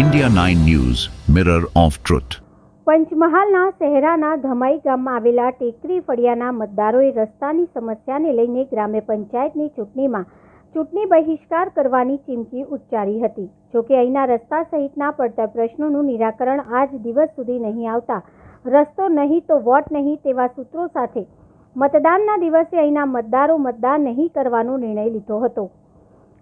India 9 News, Mirror of Truth. પંચમહાલના શહેરાના ધમાઈ ગામમાં આવેલા ટેકરી ફળિયાના મતદારોએ રસ્તાની સમસ્યાને લઈને ગ્રામ્ય પંચાયતની ચૂંટણીમાં ચૂંટણી બહિષ્કાર કરવાની ચીમકી ઉચ્ચારી હતી. જોકે અહીંના રસ્તા સહિતના પડતર પ્રશ્નોનું નિરાકરણ આજ દિવસ સુધી નહીં આવતા. રસ્તો નહીં તો વોટ નહીં તેવા સૂત્રો સાથે મતદાનના દિવસે અહીંના મતદારો મતદાન નહીં કરવાનો નિર્ણય લીધો હતો.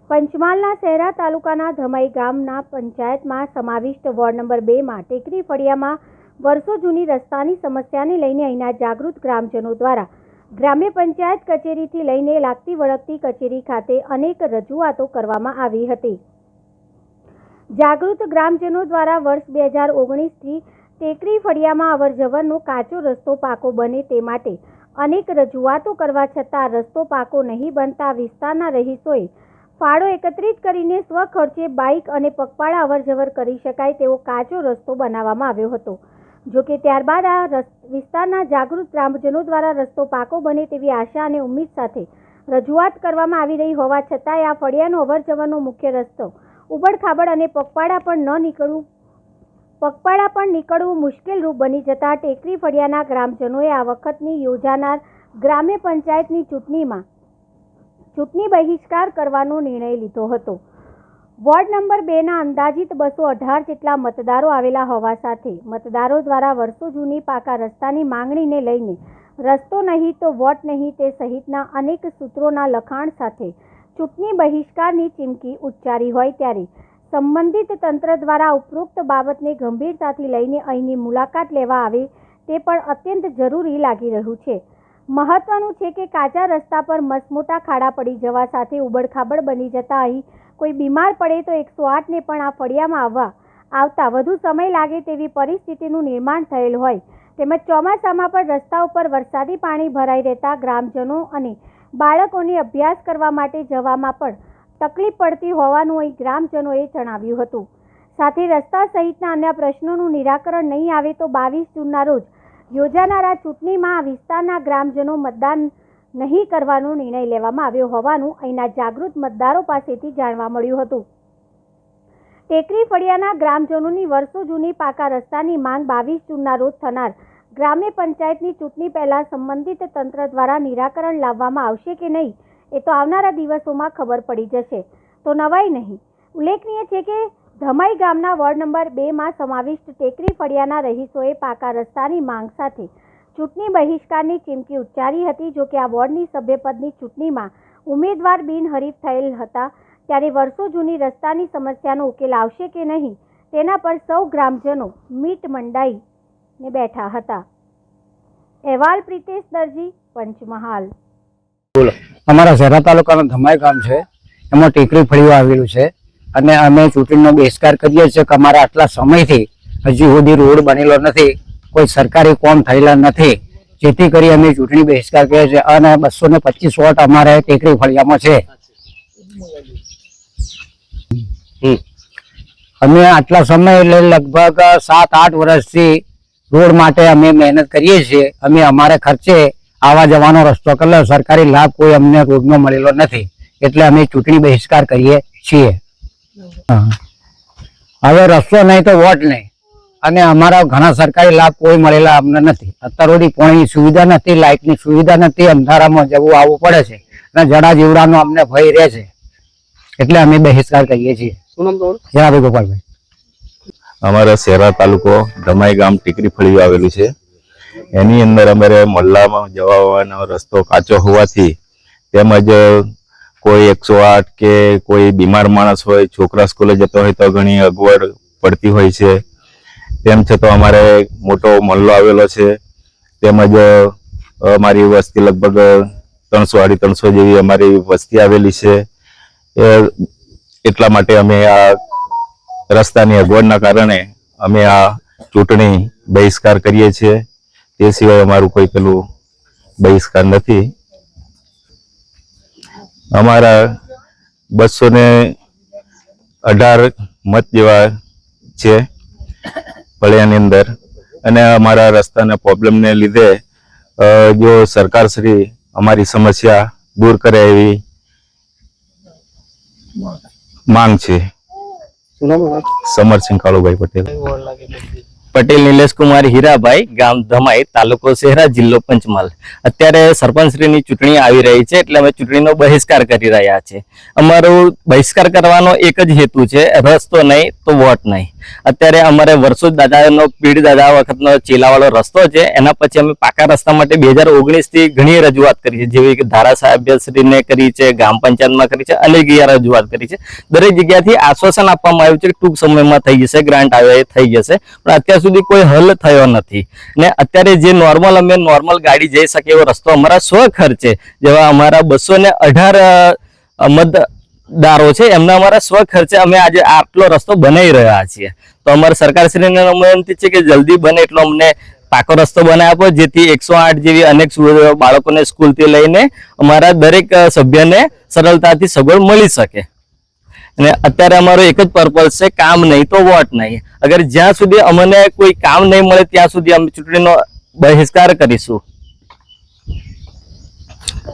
પંચમહાલના શહેરા તાલુકાના ધમાઈ ગામના પંચાયતમાં સમાવિષ્ટ વોર્ડ નંબર બેમાં ટેકરી ફળિયામાં વર્ષો જૂની રસ્તાની સમસ્યાને લઈને અહીંના જાગૃત ગ્રામજનો દ્વારા ગ્રામ્ય પંચાયત કચેરીથી લઈને લાગતી વળગતી કચેરી ખાતે અનેક રજૂઆતો કરવામાં આવી હતી. જાગૃત ગ્રામજનો દ્વારા વર્ષ બે હજાર ઓગણીસથી ટેકરી ફળિયામાં અવરજવરનો કાચો રસ્તો પાકો બને તે માટે અનેક રજૂઆતો કરવા છતાં રસ્તો પાકો નહીં બનતા વિસ્તારના રહીશોએ ફાળો એકત્રિત કરીને સ્વખર્ચે બાઇક અને પગપાળા અવરજવર કરી શકાય તેવો કાચો રસ્તો બનાવવામાં આવ્યો હતો. જો કે ત્યારબાદ આ વિસ્તારના જાગૃત ગ્રામજનો દ્વારા રસ્તો પાકો બને તેવી આશા અને ઉમ્મીદ સાથે રજૂઆત કરવામાં આવી રહી હોવા છતાંય આ ફળિયાનો અવરજવરનો મુખ્ય રસ્તો ઉબડખાબડ અને પગપાળા પણ ન નીકળવું, પગપાળા પણ નીકળવું મુશ્કેલરૂપ બની જતાં ટેકરી ફળિયાના ગ્રામજનોએ આ વખતની યોજાનાર ગ્રામ્ય પંચાયતની ચૂંટણીમાં ચૂંટણી બહિષ્કાર કરવાનો નિર્ણય લીધો હતો. વોર્ડ નંબર બેના અંદાજિત બસો અઢાર જેટલા મતદારો આવેલા હોવા સાથે મતદારો દ્વારા વર્ષો જૂની પાકા રસ્તાની માંગણીને લઈને રસ્તો નહીં તો વોટ નહીં તે સહિતના અનેક સૂત્રોના લખાણ સાથે ચૂંટણી બહિષ્કારની ચીમકી ઉચ્ચારી હોય ત્યારે સંબંધિત તંત્ર દ્વારા ઉપરોક્ત બાબતને ગંભીરતાથી લઈને અહીંની મુલાકાત લેવા આવે તે પણ અત્યંત જરૂરી લાગી રહ્યું છે. મહત્વનું છે કે કાચા રસ્તા પર મસમોટા ખાડા પડી જવા સાથે ઉબડખાબડ બની જતા અહીં કોઈ બીમાર પડે તો એકસો આઠને પણ આ ફળિયામાં આવવા આવતા વધુ સમય લાગે તેવી પરિસ્થિતિનું નિર્માણ થયેલ હોય. તેમજ ચોમાસામાં પણ રસ્તા ઉપર વરસાદી પાણી ભરાઈ રહેતા ગ્રામજનો અને બાળકોને અભ્યાસ કરવા માટે જવામાં પણ તકલીફ પડતી હોવાનું અહીં ગ્રામજનોએ જણાવ્યું હતું. સાથે રસ્તા સહિતના અન્ય પ્રશ્નોનું નિરાકરણ નહીં આવે તો બાવીસ જૂનના રોજ યોજાનારા ચૂંટણીમાં આ વિસ્તારના ગ્રામજનો મતદાન નહીં કરવાનો નિર્ણય લેવામાં આવ્યો હોવાનું અહીંના જાગૃત મતદારો પાસેથી જાણવા મળ્યું હતું. ટેકરી ફળિયાના ગ્રામજનોની વર્ષો જૂની પાકા રસ્તાની માંગ બાવીસ જૂનના રોજ થનાર ગ્રામ્ય પંચાયતની ચૂંટણી પહેલા સંબંધિત તંત્ર દ્વારા નિરાકરણ લાવવામાં આવશે કે નહીં, એ તો આવનારા દિવસોમાં ખબર પડી જશે. તો નવાઈ નહીં. ઉલ્લેખનીય છે કે ધમાઈ ગામના વોર્ડ નંબર બેમાં સમાવિષ્ટ ટેકરી ફળિયાના રહીશોએ પાકા રસ્તાની માંગ સાથે ચૂંટણી બહિષ્કારની ચીમકી ઉચ્ચારી હતી. જો કે આ વોર્ડની સભ્યપદની ચૂંટણીમાં ઉમેદવાર બિનહરીફ થયેલ હતા. ત્યારે વર્ષો જૂની રસ્તાની સમસ્યાનો ઉકેલ આવશે કે નહીં, તેના પર સૌ ગ્રામજનો મીટ મંડાઈને બેઠા હતા. અહેવાલ પ્રિતેશ દરજી, પંચમહાલ. અમારા ઝેરા તાલુકાનું ધમાઈ ગામ છે. એમાં ટેકરી ફળિયું આવેલું છે. અને અમે ચૂંટણીનો બહિષ્કાર કરીએ છીએ કે અમારા આટલા સમયથી હજી સુધી રોડ બનેલો નથી, કોઈ સરકારી કોમ થયેલા નથી. જેથી કરી અમે ચૂંટણી બહિષ્કાર કરીએ છીએ અને બસો ને પચીસ વોટ અમારે ટેકરી ફળિયામાં છે. અમે આટલા સમય એટલે લગભગ સાત, આઠ વર્ષથી રોડ માટે અમે મહેનત કરીએ છીએ. અમે અમારે ખર્ચે આવા જવાનો રસ્તો કરેલો. સરકારી લાભ કોઈ અમને રોડનો મળેલો નથી. એટલે અમે ચૂંટણી બહિષ્કાર કરીએ છીએ. હવે રસ્તો નહીં તો વોટ નહીં. અને અમારા ઘણા સરકારી લાભ કોઈ મળેલા અમને નથી. અત્યાર સુધી પાણીની સુવિધા નથી લાઇટની સુવિધા નથી અંધારામાં જવું આવવું પડે છે. અને જડા જીવડાનો અમને ભય રહે છે. એટલે અમે બહિષ્કાર કરીએ છીએ. જરાભાઈ ગોપાલભાઈ. અમારા શેરા તાલુકો ધમાઈ ગામ ટીકરી ફળિયું આવેલું છે. એની અંદર અમારે મોહલ્લામાં જવા આવવાનો રસ્તો કાચો હોવાથી તેમજ કોઈ એકસો આઠ કે કોઈ બીમાર માણસ હોય, છોકરા સ્કૂલે જતો હોય તો ઘણી અગવડ પડતી હોય છે. તેમ છતાં અમારે મોટો મહલ્લો આવેલો છે. તેમજ અમારી વસ્તી લગભગ ત્રણસો અઢી ત્રણસો જેવી અમારી વસ્તી આવેલી છે. એટલા માટે અમે આ રસ્તાની અગવડના કારણે અમે આ ચૂંટણી બહિષ્કાર કરીએ છીએ. તે સિવાય અમારું કોઈ પેલું બહિષ્કાર નથી. અમારા બસો ને અઢાર મત જેવા છે ફળિયાની અંદર. અને અમારા રસ્તાના પ્રોબ્લેમને લીધે જો સરકાર શ્રી અમારી સમસ્યા દૂર કરે એવી માંગ છે. સમરસિંહ કાળુભાઈ પટેલ. પટેલ, નિલેશ કુમાર, હીરાભાઈ ગામ ધમાઈ, તાલુકો શહેરા, જિલ્લો પંચમહાલ. અત્યારે સરપંચશ્રીની ચૂંટણી આવી રહી છે, એટલે અમે ચૂંટણીનો બહિષ્કાર કરી રહ્યા છે અમારો બહિષ્કાર કરવાનો એક જ હેતુ છે રસ્તો નહીં તો વોટ નહીં. અત્યારે અમારે વર્ષો દાદાનો, પીઢ દાદા વખતનો ચેલાવાળો રસ્તો છે. એના પછી અમે પાકા રસ્તા માટે બે હજાર ઓગણીસથી ઘણી રજૂઆત કરી છે. જેવી કે ધારાસાહેબશ્રીને કરી છે, ગ્રામ પંચાયતમાં કરી છે, અનેક જગ્યાએ રજૂઆત કરી છે. દરેક જગ્યાથી આશ્વાસન આપવામાં આવ્યું છે કે ટૂંક સમયમાં થઈ જશે, ગ્રાન્ટ આવે થઈ જશે. પણ અત્યાર સુધી કોઈ હલ થયો નથી. ને અત્યારે જે નોર્મલ, અમે નોર્મલ ગાડી જઈ શકે એવો રસ્તો અમારા સ્વ ખર્ચે. જેવા અમારા બસો ને અઢાર મતદારો છે, એમના અમારા સ્વ ખર્ચે અમે આજે આટલો રસ્તો બનાવી રહ્યા છીએ. તો અમારે સરકારશ્રીને વિનંતી છે કે જલ્દી બને એટલો અમને પાકો રસ્તો બનાવી આપો, જેથી એકસો આઠ જેવી અનેક બાળકોને સ્કૂલથી લઈને અમારા દરેક સભ્યને સરળતાથી સગવડ મળી શકે. અને અત્યારે અમારો એક જ પર્પઝ છે, કામ નહીં તો વોટ નહીં. અગર જ્યાં સુધી અમને કોઈ કામ નહીં મળે, ત્યાં સુધી અમે ચૂંટણીનો બહિષ્કાર કરીશું.